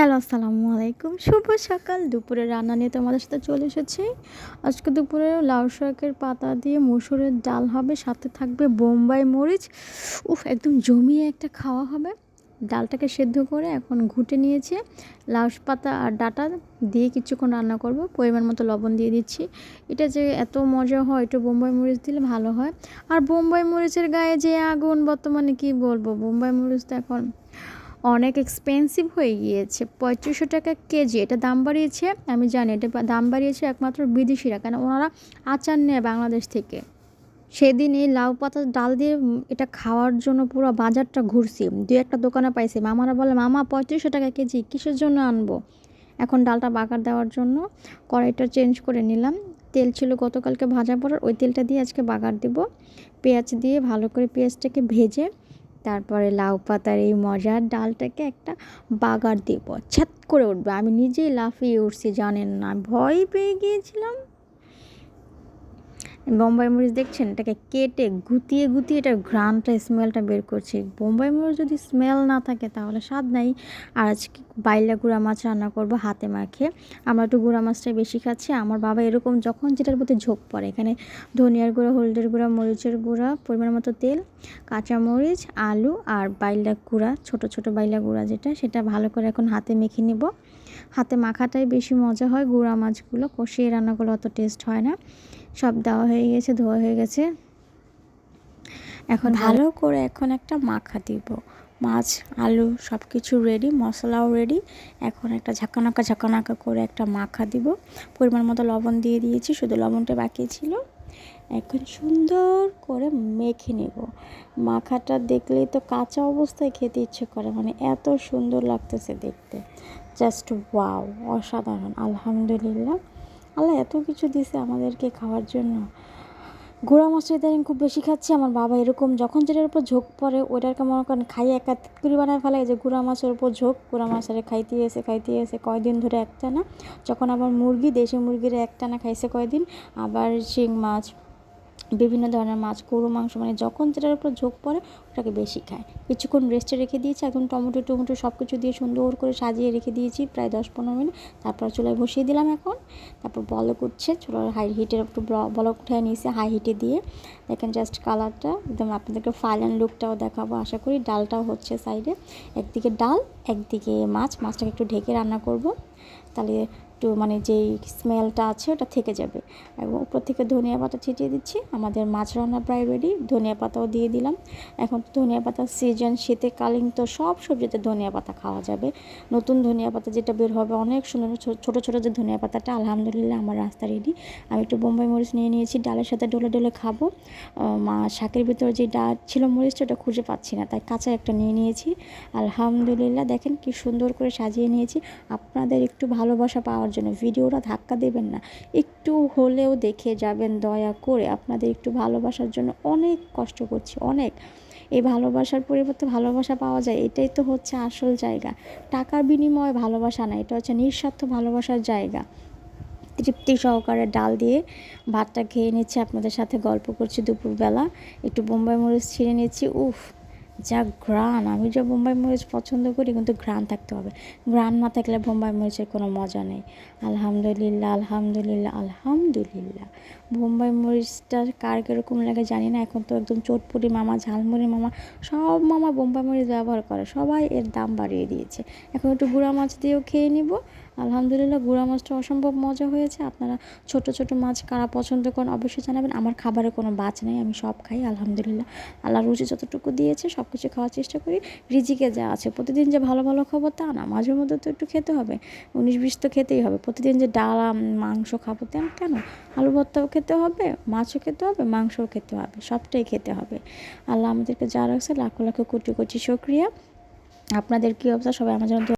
Hello, আসসালামু আলাইকুম। শুভ সকাল। দুপুরে রান্না নিয়ে তোমাদের সাথে চলে এসেছি। আজকে দুপুরে লাউ শাকের পাতা দিয়ে মসুরের ডাল হবে, সাথে থাকবে বোম্বাই মরিচ। উফ, একদম জমিয়ে একটা খাওয়া হবে। ডালটাকে সেদ্ধ করে এখন ঘুটে নিয়েছে। লাউ পাতা আর ডাটা দিয়ে কিছুক্ষণ রান্না করব। পরিমাণ মতো লবণ দিয়ে দিচ্ছি। এটা যে এত মজা হয়, একটু বোম্বাই মরিচ দিলে ভালো হয়। আর বোম্বাই মরিচের গায়ে যে আগুন, বর্তমানে কি বলব? বোম্বাই মরিচ তো এখন অনেক এক্সপেন্সিভ হয়ে গিয়েছে। পঁয়ত্রিশশো টাকা কেজি, এটা দাম বাড়িয়েছে, আমি জানি, এটা দাম বাড়িয়েছে একমাত্র বিদেশিরা কেন ওনারা আচার নেয় বাংলাদেশ থেকে। সেদিন এই লাউ পাতা ডাল দিয়ে এটা খাওয়ার জন্য পুরো বাজারটা ঘুরছি। দু একটা দোকানে পাইছি, মামারা বলে, মামা, পঁয়ত্রিশশো টাকা কেজি, কিসের জন্য আনব? এখন ডালটা বাগার দেওয়ার জন্য কড়াইটা চেঞ্জ করে নিলাম। তেল ছিল গতকালকে ভাজা পড়ার ওই তেলটা দিয়ে আজকে বাগার দেব। পেঁয়াজ দিয়ে ভালো করে পেঁয়াজটাকে ভেজে তারপরে লাউ পাতার এই মজার ডালটাকে একটা বাগার দেবো ছ্যাত করে উঠবে। আমি নিজেই লাফিয়ে উঠছি, জানেন না, ভয় পেয়ে গিয়েছিলাম। বোম্বাই মরিচ দেখছেন? এটাকে কেটে গুতিয়ে গুতিয়ে এটার ঘ্রাণটা, স্মেলটা বের করছি। বোম্বাই মরিচ যদি স্মেল না থাকে তাহলে স্বাদ নাই। আর আজকে বাইলা গুঁড়া মাছ রান্না করব হাতে মাখে। আমরা একটু গুঁড়া মাছটাই বেশি খাচ্ছি। আমার বাবা এরকম যখন যেটার প্রতি ঝোঁক পড়ে, এখানে ধনিয়ার গুঁড়া, হলদের গুঁড়া, মরিচের গুঁড়া, পরিমাণ মতো তেল, কাঁচা মরিচ, আলু আর বাইলা গুঁড়া, ছোট ছোট বাইলা গুঁড়া যেটা, সেটা ভালো করে এখন হাতে মেখে নেব। হাতে মাখাটাই বেশি মজা হয়। গুঁড়া মাছগুলো কষিয়ে রান্নাগুলো অত টেস্ট হয় না। সব দেওয়া হয়ে গেছে, ধোয়া হয়ে গেছে। এখন ভালো করে এখন একটা মাখা দিব। মাছ, আলু সব কিছু রেডি মশলাও রেডি এখন একটা ঝাঁকানাকা ঝাঁকানাকা করে একটা মাখা দিব। পরিমাণ মতো লবণ দিয়ে দিয়েছি, শুধু লবণটা বাকি ছিল। এখন সুন্দর করে মেখে নেব। মাখাটা দেখলেই তো কাঁচা অবস্থায় খেতে ইচ্ছে করে মানে এত সুন্দর লাগতেছে দেখতে। জাস্ট ওয়াও অসাধারণ, আলহামদুলিল্লাহ। আল্লাহ এত কিছু দিছে আমাদেরকে খাওয়ার জন্য। গুঁড়া মাছটা ইদানিং খুব বেশি খাচ্ছি, আমার বাবা এরকম। যখন যেটার উপর ঝোঁক পড়ে, ওইটাকে মনে করেন খাই একা করে বানায় ফেলে যে গুঁড়া মাছের উপর ঝোঁক গুঁড়া মাছের খাইতে এসে খাইতে এসে কয়দিন ধরে একটা না যখন আবার মুরগি, দেশি মুরগির একটা না খাইছে কয়দিন, আবার শিং মাছ বিভিন্ন ধরনের মাছ, গরু, মাংস মানে যখন যেটার উপর ঝোঁক পড়ে, ওটাকে বেশি খায়। কিছুক্ষণ রেস্টে রেখে দিয়েছি একদম টমেটো টমেটো সব কিছু দিয়ে সুন্দর করে সাজিয়ে রেখে দিয়েছি, প্রায় দশ পনেরো মিনিট। তারপর চুলায় বসিয়ে দিলাম এখন। তারপর বলক উঠছে, চুলার হাই হিটের একটু বলক উঠে নিয়েছি হাই হিটে দিয়ে। দেখেন জাস্ট কালারটা একদম আপনাদেরকে ফাইনাল লুকটাও দেখাবো, আশা করি ডালটাও হচ্ছে সাইডে একদিকে ডাল, একদিকে মাছ, মাছটাকে একটু ঢেকে রান্না করব। তাহলে একটু মানে যেই স্মেলটা আছে, ওটা থেকে যাবে। এবং উপর থেকে ধনিয়া পাতা ছিটিয়ে দিচ্ছি। আমাদের মাছ রান্না প্রায় রেডি ধনিয়া পাতাও দিয়ে দিলাম। এখন তো ধনিয়া পাতার সিজন শীতে কালিং তো সব সবজিতে ধনিয়া পাতা খাওয়া যাবে। নতুন ধনিয়া পাতা যেটা বের হবে, অনেক সুন্দর ছোটো ছোটো যে ধনিয়া পাতাটা, আলহামদুলিল্লাহ আমার রাস্তা রেডি আমি একটু বোম্বাই মরিচ নিয়ে নিয়েছি, ডালের সাথে ডলে ডলে খাব। মা শাকের ভিতরে যে ডাল ছিল মরিচটা, ওটা খুঁজে পাচ্ছি না, তাই কাঁচা একটা নিয়ে নিয়েছি। আলহামদুলিল্লাহ, দেখেন কি সুন্দর করে সাজিয়ে নিয়েছি। আপনাদের একটু ভালোবাসা পাওয়ার জন্য ভিডিওটা ধাক্কা দেবেন না। একটু হলেও দেখে যাবেন, দয়া করে। আপনাদের একটু ভালোবাসার জন্য অনেক কষ্ট করছি, অনেক। এই ভালোবাসার পরিবর্তে ভালোবাসা পাওয়া যায়, এটাই তো হচ্ছে আসল জায়গা। টাকার বিনিময়ে ভালোবাসা না, এটা হচ্ছে নিঃস্বার্থ ভালোবাসার জায়গা। তৃপ্তি সহকারে ডাল দিয়ে ভাতটা খেয়ে নিচ্ছি, আপনাদের সাথে গল্প করছি দুপুরবেলা। একটু বোম্বাই মরিচ ছিঁড়ে নিচ্ছি, উফ! যা ঘ্রাণ, আমি যা বোম্বাই মরিচ পছন্দ করি কিন্তু ঘ্রাণ থাকতে হবে। ঘ্রাণ না থাকলে বোম্বাই মরিচের কোনো মজা নেই। আলহামদুলিল্লাহ আলহামদুলিল্লাহ আলহামদুলিল্লাহ। বোম্বাই মরিচটা কার কীরকম লাগে জানি না, এখন তো একদম চটপুরি মামা, ঝালমুড়ি মামা, সব মামা বোম্বাই মরিচ ব্যবহার করে। সবাই এর দাম বাড়িয়ে দিয়েছে। এখন একটু গুঁড়া মাছ দিয়েও খেয়ে নিব। আলহামদুলিল্লাহ, গুঁড়া মাছটা অসম্ভব মজা হয়েছে। আপনারা ছোট ছোট মাছ কারা পছন্দ করেন অবশ্যই জানাবেন। আমার খাবারে কোনো বাজ নেই, আমি সব খাই, আলহামদুলিল্লাহ। আল্লাহ রুচি যতটুকু দিয়েছে সব কিছু খাওয়ার চেষ্টা করি। রিজিকে যা আছে, প্রতিদিন যে ভালো ভালো খাব তা না, মাঝে মধ্যে তো একটু খেতে হবে। উনিশ, বিশ তো খেতেই হবে। প্রতিদিন যে ডাল মাংস খাব তেন কেন? আলু ভর্তাও খেতে হবে, মাছও খেতে হবে, মাংসও খেতে হবে, সবটাই খেতে হবে। আল্লাহ আমাদেরকে যা রাখছে, লাখো লাখো কোটি কোটি সক্রিয়া আপনাদের কী অবস্থা? সবাই আমার জন্য